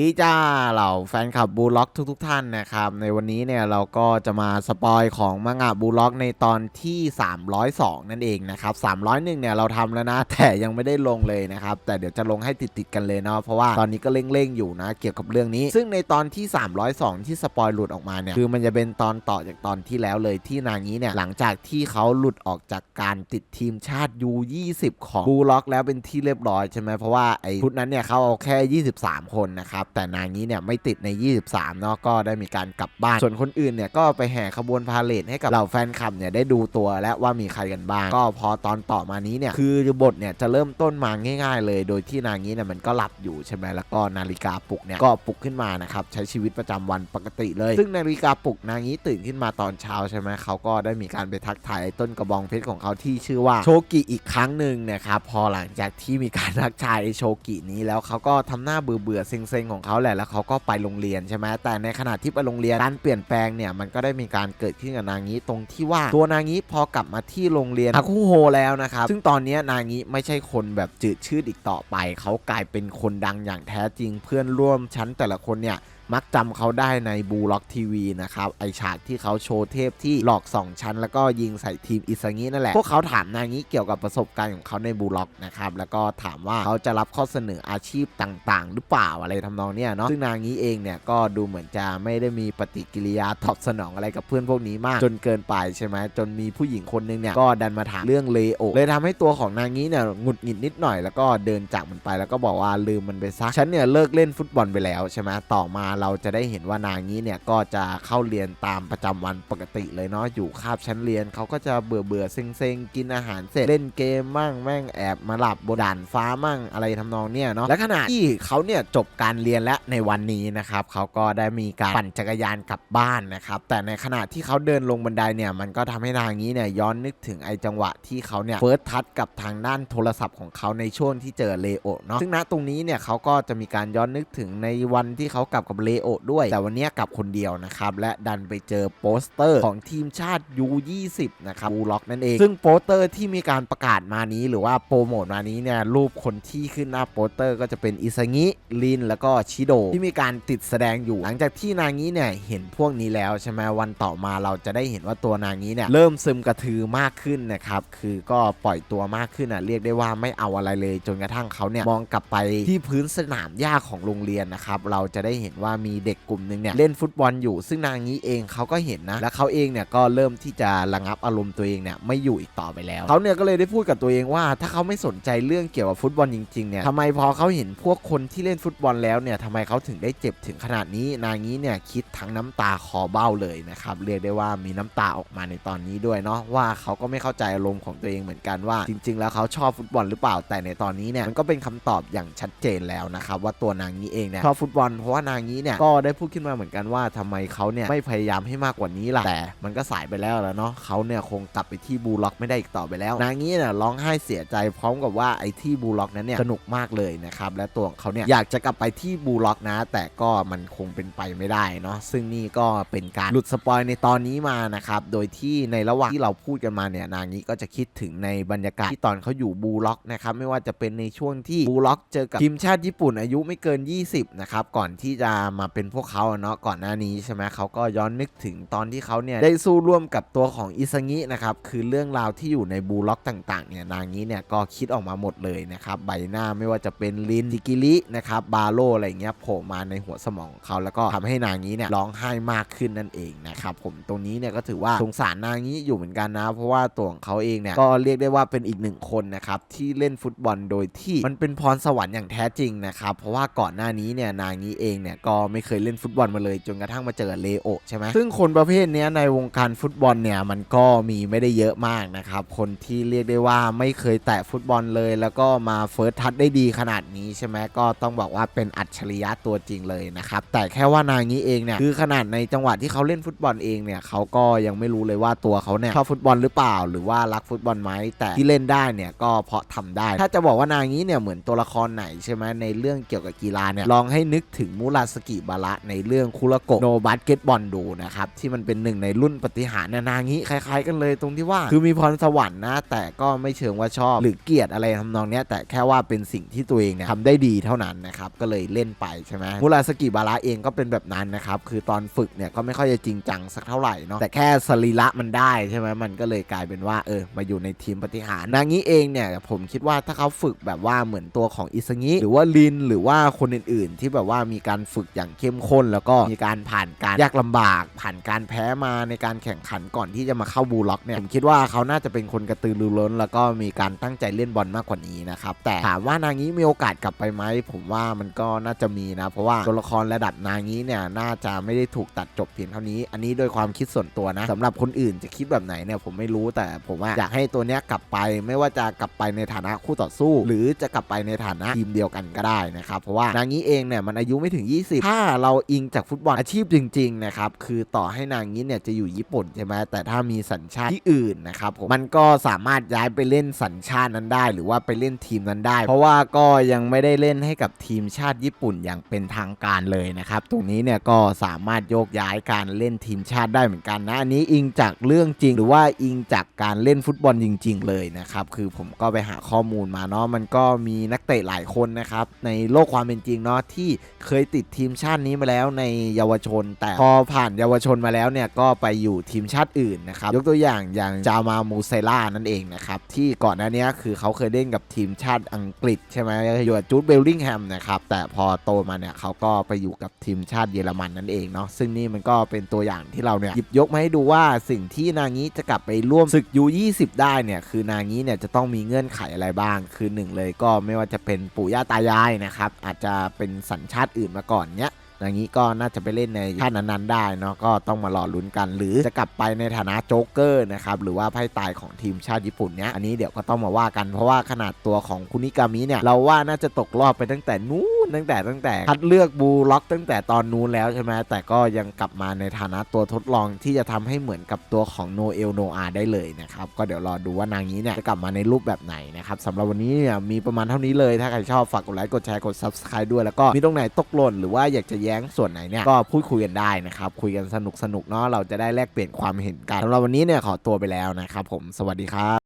ดีจ้าเหล่าแฟนคลับบูล็อกทุกๆท่านนะครับ ในวันนี้เนี่ยเราก็จะมาสปอยของมังงะบูล็อกในตอนที่ 302 นั่นเองนะครับ 301 เนี่ยเราทำแล้วนะ แต่ยังไม่ได้ลงเลยนะครับ แต่เดี๋ยวจะลงให้ติดๆกันเลยเนาะเพราะว่าตอนนี้ก็เร่งๆอยู่นะ เกี่ยวกับเรื่องนี้ ซึ่งในตอนที่ 302 ที่สปอยหลุดออกมาเนี่ยคือมันจะเป็นตอนต่อจากตอนที่แล้วเลยที่นางนี้เนี่ยหลังจากที่เขาหลุดออกจากการติดทีมชาติ U20 ของบูล็อกแล้วเป็นที่เรียบร้อยใช่ไหมเพราะว่าไอ้ชุดนั้นเนี่ยเขาเอาแค่ 23 คนนะครับแต่นางนี้เนี่ยไม่ติดใน 23 เนาะก็ได้มีการกลับบ้าน ส่วนคนอื่นเนี่ยก็ไปแห่ขบวนพาเลทให้กับเหล่าแฟนคลับเนี่ยได้ดูตัวและว่ามีใครกันบ้าง ก็พอตอนต่อมานี้เนี่ยคือบทเนี่ยจะเริ่มต้นมาง่ายๆ เลย โดยที่นางนี้เนี่ยมันก็หลับอยู่ใช่ไหมแล้วก็นาฬิกาปลุกเนี่ยก็ปลุกขึ้นมานะครับใช้ชีวิตประจำวันปกติเลย ซึ่งนาฬิกาปลุกนางนี้ตื่นขึ้นมาตอนเช้าใช่ไหมเขาก็ได้มีการไปทักทายต้นกระบองเพชรของเขาที่ชื่อว่าโชกิอีกครั้งหนึ่งนะครับพอหลังจากที่มีการทักทายโชกินี้แล้วเขาก็ทำหน้าเบื่อเบื่อเซ็งๆของเขาแหละแล้วเขาก็ไปโรงเรียนใช่ไหมแต่ในขณะที่ไปโรงเรียนการเปลี่ยนแปลงเนี่ยมันก็ได้มีการเกิดขึ้นกับนางนี้ตรงที่ว่าตัวนางนี้พอกลับมาที่โรงเรียนอาคุโฮแล้วนะครับซึ่งตอนนี้นางนี้ไม่ใช่คนแบบจืดชืดอีกต่อไป เขากลายเป็นคนดังอย่างแท้จริง เพื่อนร่วมชั้นแต่ละคนเนี่ย มักจำเขาได้ในบูล็อกทีวีนะครับไอฉากที่เขาโชว์เทพที่หลอก 2 ชั้น แล้วก็ยิงใส่ทีมอิซางินั่นแหละ พวกเขาถามนางนี้เกี่ยวกับประสบการณ์ของเขาในบูล็อกนะครับแล้วก็ถามว่าเขาจะรับข้อเสนออาชีพต่างๆ หรือเปล่าอะไรทำนองเนี้ยเนาะซึ่งนางนี้เองเนี่ยก็ดูเหมือนจะไม่ได้มีปฏิกิริยาตอบสนองอะไรกับเพื่อนพวกนี้มาก จนเกินไปใช่ไหมจนมีผู้หญิงคนนึงเนี่ยก็ดันมาถามเรื่องเลโอเลยทำให้ตัวของนางนี้เนี่ยหงุดหงิดนิดหน่อยแล้วก็เดินจากมันไปแล้วก็บอกว่าลืมมันไปซะฉันเนี่ยเลิกเล่นฟุตบอลไปแล้วใช่ไหมต่อมาเราจะได้เห็นว่านางนี้เนี่ยก็จะเข้าเรียนตามประจำวันปกติเลยเนาะอยู่คาบชั้นเรียนเขาก็จะเบื่อเบื่อเซ็งเซ็งๆ กินอาหารเสร็จเล่นเกมมั่งแม่งแอบมาหลับบนด่านฟ้ามั่งอะไรทำนองเนี่ยเนาะและขณะที่เขาเนี่ยจบการเรียนและในวันนี้นะครับเขาก็ได้มีการปั่นจักรยานกลับบ้านนะครับแต่ในขณะที่เขาเดินลงบันไดเนี่ยมันก็ทำให้นางนี้เนี่ยย้อนนึกถึงไอ้จังหวะที่เขาเนี่ยเฟิร์สทัชกับทางด้านโทรศัพท์ของเขาในช่วงที่เจอเลโอเนาะซึ่งณตรงนี้เนี่ยเขาก็จะมีการย้อนนึกถึงในวันที่เขากลับกับเลโอด้วย แต่วันนี้กลับคนเดียวนะครับ และดันไปเจอโปสเตอร์ของทีมชาติ U20 นะครับบูล็อกนั่นเอง ซึ่งโปสเตอร์ที่มีการประกาศมานี้หรือว่าโปรโมทมานี้เนี่ยรูปคนที่ขึ้นหน้าโปสเตอร์ ก็จะเป็นอิซางิลิน แล้วก็ชิโดที่มีการติดแสดงอยู่ หลังจากที่นางนี้เนี่ยเห็นพวกนี้แล้วใช่ไหมวันต่อมาเราจะได้เห็นว่าตัวนางนี้เนี่ยเริ่มซึมกระทือมากขึ้นนะครับคือก็ปล่อยตัวมากขึ้นอะเรียกได้ว่าไม่เอาอะไรเลย จนกระทั่งเขาเนี่ยมองกลับไปที่พื้นสนามหญ้าของโรงเรียนนะครับเราจะได้เห็นว่ามีเด็กกลุ่มหนึ่งเนี่ยเล่นฟุตบอลอยู่ ซึ่งนางนี้เองเขาก็เห็นนะ และเขาเองเนี่ยก็เริ่มที่จะระงับอารมณ์ตัวเองเนี่ยไม่อยู่อีกต่อไปแล้วเขาเนี่ยก็เลยได้พูดกับตัวเองว่า ถ้าเขาไม่สนใจเรื่องเกี่ยวกับฟุตบอลจริงๆเนี่ยทำไมพอเขาเห็นพวกคนที่เล่นฟุตบอลแล้วเนี่ยทำไมเขาถึงได้เจ็บถึงขนาดนี้นางนี้เนี่ยคิดทั้งน้ำตาคอเบ้าเลยนะครับเรียกได้ว่ามีน้ำตาออกมาในตอนนี้ด้วยเนาะว่าเขาก็ไม่เข้าใจอารมณ์ของตัวเองเหมือนกันว่า จริง ๆ แล้วเขาชอบฟุตบอลหรือเปล่าแต่ในตอนนี้เนี่ยมันก็เป็นคำตอบอย่างชัดเจนแล้วนะครับว่าตัวนางนี้เองเนี่ยชอบฟุตบอลเพราะว่านางนี้เนี่ยก็ได้พูดขึ้นมาเหมือนกันว่าทำไมเขาเนี่ยไม่พยายามให้มากกว่านี้ล่ะแต่มันก็สายไปแล้วแล้วเนาะเขาเนี่ยคงกลับไปที่บูล็อกไม่ได้อีกต่อไปแล้ว นางนี้เนี่ยร้องไห้เสียใจพร้อมกับว่าไอ้ที่บูล็อกนั้นเนี่ยสนุกมากเลยนะครับและตัวของเขาเนี่ยอยากจะกลับไปที่บูล็อกนะ แต่ก็มันคงเป็นไปไม่ได้เนาะซึ่งนี่ก็เป็นการหลุดสปอยในตอนนี้มานะครับโดยที่ในระหว่างที่เราพูดกันมาเนี่ยนางนี้ก็จะคิดถึงในบรรยากาศที่ตอนเขาอยู่บูล็อกนะครับไม่ว่าจะเป็นในช่วงที่บูล็อกเจอกับทีมชาติญี่ปุ่นอายุไม่เกิน 20นะครับก่อนที่จะมาเป็นพวกเขาเนาะก่อนหน้านี้ใช่ไหมเขาก็ย้อนนึกถึงตอนที่เขาเนี่ยได้สู้ร่วมกับตัวของอิซางินะครับคือเรื่องราวที่อยู่ในบูล็อกต่างๆเนี่ยนางนี้เนี่ยก็คิดออกมาหมดเลยนะครับใบหน้าไม่ว่าจะเป็นลินทิกิรินะครับบาโลอะไรเงี้ยโผล่มาในหัวสมองของเขาแล้วก็ทำให้นางนี้เนี่ยร้องไห้มากขึ้นนั่นเองนะครับผมตรงนี้เนี่ยก็ถือว่าสงสารนางนี้อยู่เหมือนกันนะ เพราะว่าตัวของเขาเองเนี่ยก็เรียกได้ว่าเป็นอีกหนึ่งคนนะครับที่เล่นฟุตบอลโดยที่มันเป็นพรสวรรค์อย่างแท้จริงนะครับเพราะว่าก่อนหน้านี้เนี่ยนางนี้เองเนี่ยก็ไม่เคยเล่นฟุตบอลมาเลย จนกระทั่งมาเจอเลโอใช่ไหมซึ่งคนประเภทนี้ในวงการฟุตบอลเนี่ยมันก็มีไม่ได้เยอะมากนะครับ คนที่เรียกได้ว่าไม่เคยแตะฟุตบอลเลย แล้วก็มาเฟิร์สทัชได้ดีขนาดนี้ใช่ไหมก็ต้องบอกว่าเป็นอัจฉริยะตัวจริงเลยนะครับ แต่แค่ว่านางนี้เองเนี่ยคือขนาดในจังหวะที่เขาเล่นฟุตบอลเองเนี่ยเขาก็ยังไม่รู้เลยว่าตัวเขาเนี่ยชอบฟุตบอลหรือเปล่า หรือว่ารักฟุตบอลไหมแต่ที่เล่นได้เนี่ยก็เพราะทำได้ ถ้าจะบอกว่านางนี้เนี่ยเหมือนตัวละครไหนใช่ไหมในเรื่องเกี่ยวกับกีฬาเนี่ยลองให้นึกถึงมูราสกิบาระในเรื่องคุระโกะโนบาสเกตบอลดูนะครับที่มันเป็นหนึ่งในรุ่นปฏิหารย์นานางี้คล้าย ๆ กันเลยตรงที่ว่า คือมีพรสวรรค์นะ แต่ก็ไม่เชิงว่าชอบหรือเกลียดอะไรทำนองเนี้ยแต่แค่ว่าเป็นสิ่งที่ตัวเองเนี่ยทำได้ดีเท่านั้นนะครับก็เลยเล่นไปใช่ไหมมุราสกิบาระเองก็เป็นแบบนั้นนะครับคือตอนฝึกเนี่ยก็ไม่ค่อยจะจริงจังสักเท่าไหร่เนาะแต่แค่สรีระมันได้ใช่ไหมมันก็เลยกลายเป็นว่าเออมาอยู่ในทีมปฏิหารย์นางี้เองเนี่ยผมคิดว่าถ้าเขาฝึกแบบว่าเหมือนตัวของอิซางิหรือว่าลินหรือว่าคนอื่นๆ ที่แบบว่ามีการฝึกอย่างเข้มข้น แล้วก็มีการผ่านการยากลำบาก ผ่านการแพ้มาในการแข่งขันก่อนที่จะมาเข้าบูลล็อกเนี่ยผมคิดว่าเขาน่าจะเป็นคนกระตือรือร้น แล้วก็มีการตั้งใจเล่นบอลมากกว่านี้นะครับแต่ถามว่านางี้มีโอกาสกลับไปไหมผมว่ามันก็น่าจะมีนะ เพราะว่าตัวละครระดับนางี้เนี่ยน่าจะไม่ได้ถูกตัดจบเพียงเท่านี้ อันนี้โดยความคิดส่วนตัวนะสำหรับคนอื่นจะคิดแบบไหนเนี่ยผมไม่รู้แต่ผมว่าอยากให้ตัวเนี้ยกลับไป ไม่ว่าจะกลับไปในฐานะคู่ต่อสู้ หรือจะกลับไปในฐานะทีมเดียวกันก็ได้นะครับเพราะว่านางี้เองเนี่ยมันอายุไม่ถึง 20ถ้าเราอิงจากฟุตบอลอาชีพจริงๆนะครับคือต่อให้นางนี้เนี่ยจะอยู่ญี่ปุ่นใช่ไหมแต่ถ้ามีสัญชาติที่อื่นนะครับผมมันก็สามารถย้ายไปเล่นสัญชาตินั้นได้ หรือว่าไปเล่นทีมนั้นได้ เพราะว่าก็ยังไม่ได้เล่นให้กับทีมชาติญี่ปุ่นอย่างเป็นทางการเลยนะครับตรงนี้เนี่ยก็สามารถโยกย้ายการเล่นทีมชาติได้เหมือนกันนะอันนี้อิงจากเรื่องจริง หรือว่าอิงจากการเล่นฟุตบอลจริง ๆ เลยนะครับคือผมก็ไปหาข้อมูลมาเนาะมันก็มีนักเตะหลายคนนะครับในโลกความเป็นจริงเนาะที่เคยติดทีมชาตินี้มาแล้วในเยาวชน แต่พอผ่านเยาวชนมาแล้วเนี่ยก็ไปอยู่ทีมชาติอื่นนะครับยกตัวอย่างอย่างจามามูเซล่านั่นเองนะครับที่ก่อนหน้านี้คือเขาเคยเล่นกับทีมชาติอังกฤษใช่ไหมอยู่กับจูดเบลลิงแฮมนะครับแต่พอโตมาเนี่ยเขาก็ไปอยู่กับทีมชาติเยอรมันนั่นเองเนาะซึ่งนี่มันก็เป็นตัวอย่างที่เราเนี่ยหยิบยกมาให้ดูว่าสิ่งที่นางี้จะกลับไปร่วมศึกยู20ได้เนี่ยคือนางี้เนี่ยจะต้องมีเงื่อนไขอะไรบ้าง คือหนึ่งเลยก็ไม่ว่าจะเป็นปู่ย่าตายายนะครับอาจจะเป็นสัญชาติอื่นมาก่อนเนี้ย อย่างนี้ก็น่าจะไปเล่นในท่านั้นๆได้เนาะก็ต้องมารอลุ้นกัน หรือจะกลับไปในฐานะโจ๊กเกอร์นะครับหรือว่าไพ่ตายของทีมชาติญี่ปุ่นเนี้ยอันนี้เดี๋ยวก็ต้องมาว่ากันเพราะว่าขนาดตัวของคุนิกามิเนี่ยเราว่าน่าจะตกรอบไปตั้งแต่นู้น ตั้งแต่ตั้งแต่คัดเลือกบูล็อกตั้งแต่ตอนนู้นแล้วใช่ไหมแต่ก็ยังกลับมาในฐานะตัวทดลองที่จะทำให้เหมือนกับตัวของโนเอลโนอาได้เลยนะครับก็เดี๋ยวรอดูว่านางนี้เนี่ยจะกลับมาในรูปแบบไหนนะครับสำหรับวันนี้เนี่ยมีประมาณเท่านี้เลยถ้าใครชอบฝากกดไลค์กดแชร์กด subscribe ด้วยแล้วก็มีตรงไหนตกหล่นหรือว่าอยากจะแย้งส่วนไหนเนี่ยก็พูดคุยกันได้นะครับคุยกันสนุกสนุกเนาะเราจะได้แลกเปลี่ยนความเห็นกันสำหรับวันนี้เนี่ยขอตัวไปแล้วนะครับผมสวัสดีครับ